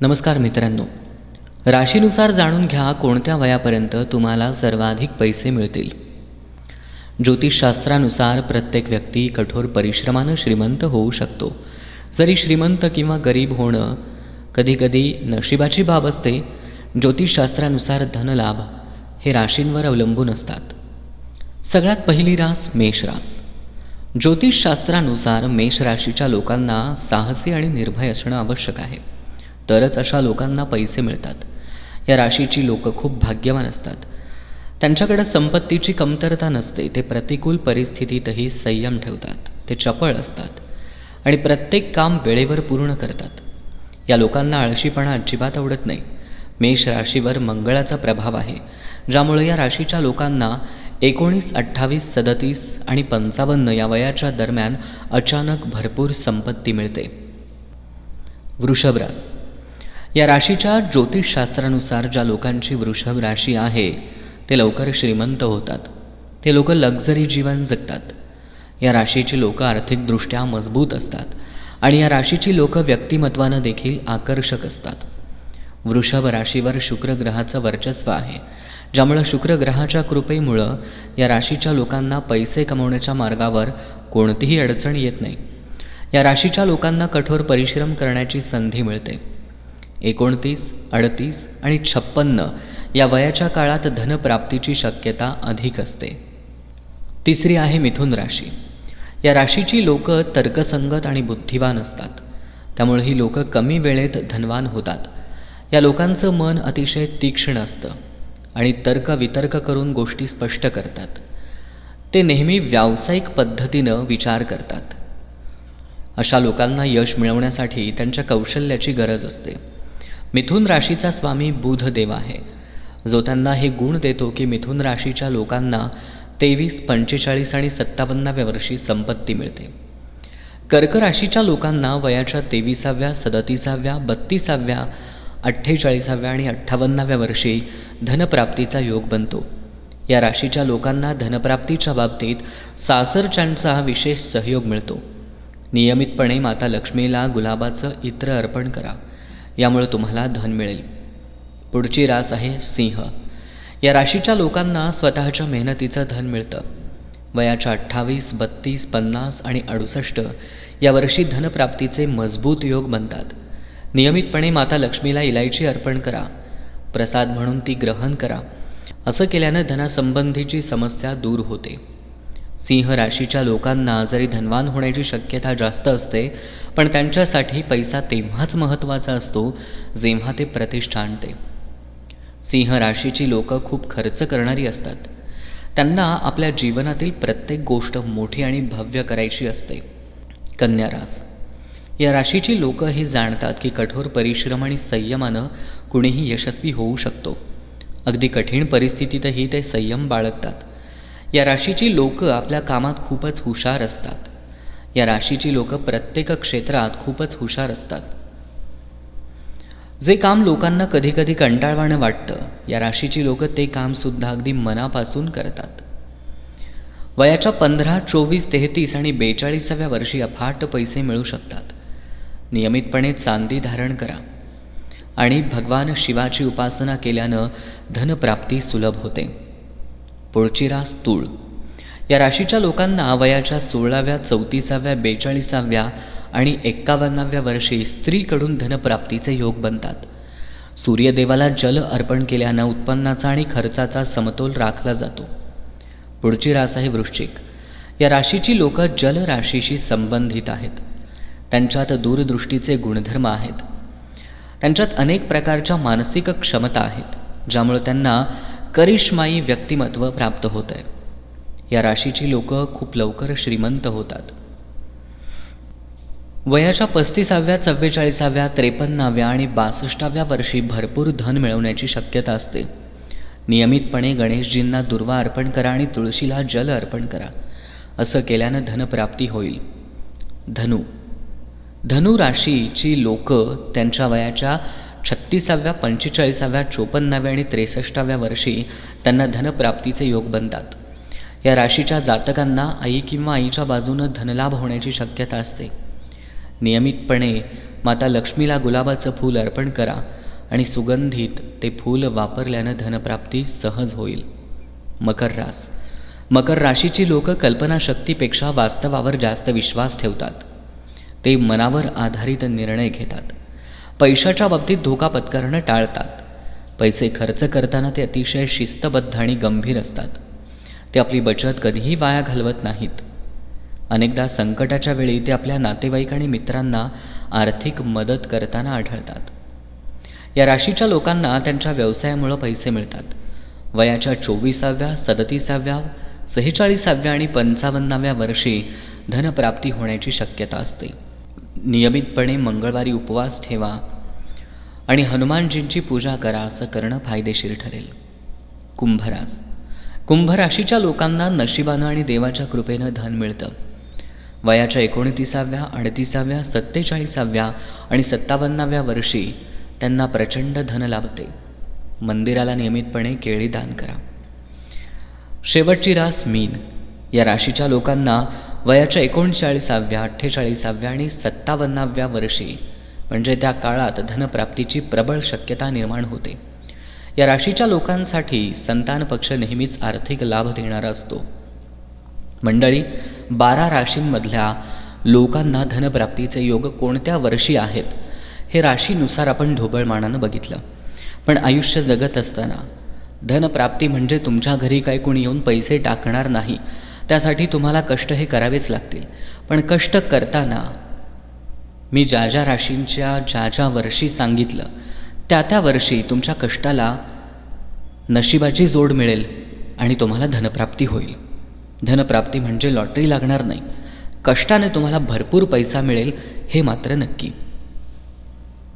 नमस्कार मित्रांनो. राशीनुसार जाणून घ्या कोणत्या वयापर्यंत तुम्हाला सर्वाधिक पैसे मिळतील. ज्योतिषशास्त्रानुसार प्रत्येक व्यक्ती कठोर परिश्रमानं श्रीमंत होऊ शकतो. जरी श्रीमंत किंवा गरीब होणं कधीकधी नशिबाची बाब असते ज्योतिषशास्त्रानुसार धनलाभ हे राशींवर अवलंबून असतात. सगळ्यात पहिली रास मेष रास. ज्योतिषशास्त्रानुसार मेष राशीच्या लोकांना साहसी आणि निर्भय असणं आवश्यक आहे. तरच अशा लोकांना पैसे मिळतात. या राशीची लोकं खूप भाग्यवान असतात. त्यांच्याकडे संपत्तीची कमतरता नसते ते प्रतिकूल परिस्थितीतही संयम ठेवतात ते चपळ असतात आणि प्रत्येक काम वेळेवर पूर्ण करतात. या लोकांना आळशीपणा अजिबात आवडत नाही. मेष राशीवर मंगळाचा प्रभाव आहे ज्यामुळे या राशीच्या लोकांना एकोणीस अठ्ठावीस सदतीस आणि पंचावन्न या वयाच्या दरम्यान अचानक भरपूर संपत्ती मिळते. वृषभरास या राशीच्या ज्योतिषशास्त्रानुसार ज्या लोकांची वृषभ राशी आहे ते लवकर श्रीमंत होतात. ते लोक लक्झरी जीवन जगतात. या राशीची लोकं आर्थिकदृष्ट्या मजबूत असतात आणि या राशीची लोकं व्यक्तिमत्वानं देखील आकर्षक असतात. वृषभ राशीवर शुक्र ग्रहाचं वर्चस्व आहे ज्यामुळं शुक्र ग्रहाच्या कृपेमुळं या राशीच्या लोकांना पैसे कमवण्याच्या मार्गावर कोणतीही अडचण येत नाही. या राशीच्या लोकांना कठोर परिश्रम करण्याची संधी मिळते. एकोणतीस अडतीस आणि छप्पन्न या वयाच्या काळात धनप्राप्तीची शक्यता अधिक असते. तिसरी आहे मिथुन राशी. या राशीची लोकं तर्कसंगत आणि बुद्धिवान असतात. त्यामुळे ही लोकं कमी वेळेत धनवान होतात. या लोकांचं मन अतिशय तीक्ष्ण असतं आणि तर्क वितर्क करून गोष्टी स्पष्ट करतात. ते नेहमी व्यावसायिक पद्धतीनं विचार करतात. अशा लोकांना यश मिळवण्यासाठी त्यांच्या कौशल्याची गरज असते. मिथुन राशीचा स्वामी बुधदेव आहे. जो त्यांना हे गुण देतो की मिथुन राशीच्या लोकांना तेवीस पंचेचाळीस आणि सत्तावन्नाव्या वर्षी संपत्ती मिळते. कर्क राशीच्या लोकांना वयाच्या तेविसाव्या सदतीसाव्या बत्तीसाव्या अठ्ठेचाळीसाव्या आणि अठ्ठावन्नाव्या वर्षी धनप्राप्तीचा योग बनतो. या राशीच्या लोकांना धनप्राप्तीच्या बाबतीत सासरच्यांचा विशेष सहयोग मिळतो. नियमितपणे माता लक्ष्मीला गुलाबाचं इत्र अर्पण करा. यामुळे तुम्हाला धन मिळेल. पुढची रास आहे सिंह. या राशीच्या लोकांना स्वतःच्या मेहनतीचं धन मिळतं. वयाच्या अठ्ठावीस बत्तीस पन्नास आणि अडुसष्ट या वर्षी धनप्राप्तीचे मजबूत योग बनतात. नियमितपणे माता लक्ष्मीला इलायची अर्पण करा. प्रसाद म्हणून ती ग्रहण करा. असं केल्यानं धनासंबंधीची समस्या दूर होते. सिंह राशीच्या लोकांना जरी धनवान होण्याची शक्यता जास्त असते पण त्यांच्यासाठी पैसा तेव्हाच महत्त्वाचा असतो जेव्हा ते प्रतिष्ठा आणते. सिंह राशीची लोकं खूप खर्च करणारी असतात. त्यांना आपल्या जीवनातील प्रत्येक गोष्ट मोठी आणि भव्य करायची असते. कन्या रास. या राशीची लोकं हे जाणतात की कठोर परिश्रम आणि संयमानं कुणीही यशस्वी होऊ शकतो. अगदी कठीण परिस्थितीतही ते संयम बाळगतात. या राशीची लोकं आपल्या कामात खूपच हुशार असतात. या राशीची लोकं प्रत्येक क्षेत्रात खूपच हुशार असतात. जे काम लोकांना कधीकधी कंटाळवाणं वाटतं या राशीची लोकं ते कामसुद्धा अगदी मनापासून करतात. वयाच्या पंधरा चोवीस तेहतीस आणि बेचाळीसाव्या वर्षी अफाट पैसे मिळू शकतात. नियमितपणे चांदी धारण करा. आणि भगवान शिवाची उपासना केल्यानं धनप्राप्ती सुलभ होते. पुढची रास तूळ. या राशीच्या लोकांना वयाच्या सोळाव्या चौतीसाव्या बेचाळीसाव्या आणि एक्कावन्नाव्या वर्षी स्त्रीकडून धनप्राप्तीचे योग बनतात. सूर्यदेवाला जल अर्पण केल्यानं उत्पन्नाचा आणि खर्चाचा समतोल राखला जातो. पुढची रास आहे वृश्चिक. या राशीची लोकं जल राशीशी संबंधित आहेत. त्यांच्यात दूरदृष्टीचे गुणधर्म आहेत. त्यांच्यात अनेक प्रकारच्या मानसिक क्षमता आहेत ज्यामुळे त्यांना करिश्माई व्यक्तिमत्व प्राप्त होत आहे. या राशीची लोकं खूप लवकर श्रीमंत होतात. वयाच्या पस्तीसाव्या चव्वेचाळीसाव्या त्रेपन्नाव्या आणि बासष्टाव्या वर्षी भरपूर धन मिळवण्याची शक्यता असते. नियमितपणे गणेशजींना दुर्वा अर्पण करा आणि तुळशीला जल अर्पण करा. असं केल्यानं धनप्राप्ती होईल. धनु. धनु राशीची लोकं त्यांच्या वयाच्या छत्तीसाव्या पंचेचाळीसाव्या चोपन्नाव्या आणि त्रेसष्टाव्या वर्षी त्यांना धनप्राप्तीचे योग बनतात. या राशीच्या जातकांना आई किंवा आईच्या बाजूनं धनलाभ होण्याची शक्यता असते. नियमितपणे माता लक्ष्मीला गुलाबाचं फूल अर्पण करा आणि सुगंधित ते फूल वापरल्यानं धनप्राप्ती सहज होईल. मकर रास. मकर राशीची लोक कल्पनाशक्तीपेक्षा वास्तवावर जास्त विश्वास ठेवतात. ते मनावर आधारित निर्णय घेतात. पैशाच्या बाबतीत धोका पत्करणं टाळतात. पैसे खर्च करताना ते अतिशय शिस्तबद्ध आणि गंभीर असतात. ते आपली बचत कधीही वाया घालवत नाहीत. अनेकदा संकटाच्या वेळी ते आपल्या नातेवाईक आणि मित्रांना आर्थिक मदत करताना आढळतात. या राशीच्या लोकांना त्यांच्या व्यवसायामुळं पैसे मिळतात. वयाच्या चोवीसाव्या सदतीसाव्या सेहेचाळीसाव्या आणि पंचावन्नाव्या वर्षी धनप्राप्ती होण्याची शक्यता असते. नियमितपणे मंगळवारी उपवास ठेवा आणि हनुमानजींची पूजा करा असं करणं फायदेशीर ठरेल. कुंभरास कुंभराशीच्या लोकांना नशिबानं आणि देवाच्या कृपेनं धन मिळतं. वयाच्या एकोणतीसाव्या अडतीसाव्या सत्तेचाळीसाव्या आणि सत्तावन्नाव्या वर्षी त्यांना प्रचंड धन लाभते. मंदिराला नियमितपणे केळी दान करा. शेवटची रास मीन. या राशीच्या लोकांना वयाच्या एकोणचाळीसाव्या अठ्ठेचाळीसाव्या आणि सत्तावन्नाव्या वर्षी म्हणजे त्या काळात धनप्राप्तीची प्रबळ शक्यता निर्माण होते. या राशीच्या लोकांसाठी संतान पक्ष नेहमीच आर्थिक लाभ देणारा असतो. मंडळी बारा राशींमधल्या लोकांना धनप्राप्तीचे योग कोणत्या वर्षी आहेत हे राशीनुसार आपण ढोबळमानानं बघितलं. पण आयुष्य जगत असताना धनप्राप्ती म्हणजे तुमच्या घरी काही कोणी येऊन पैसे टाकणार नाही त्यासाठी तुम्हाला कष्ट हे करावेच लागतील. पण कष्ट करताना मी ज्या ज्या राशींच्या ज्या ज्या वर्षी सांगितलं त्या त्या वर्षी तुमच्या कष्टाला नशिबाची जोड मिळेल आणि तुम्हाला धनप्राप्ती होईल. धनप्राप्ती म्हणजे लॉटरी लागणार नाही. कष्टाने तुम्हाला भरपूर पैसा मिळेल हे मात्र नक्की.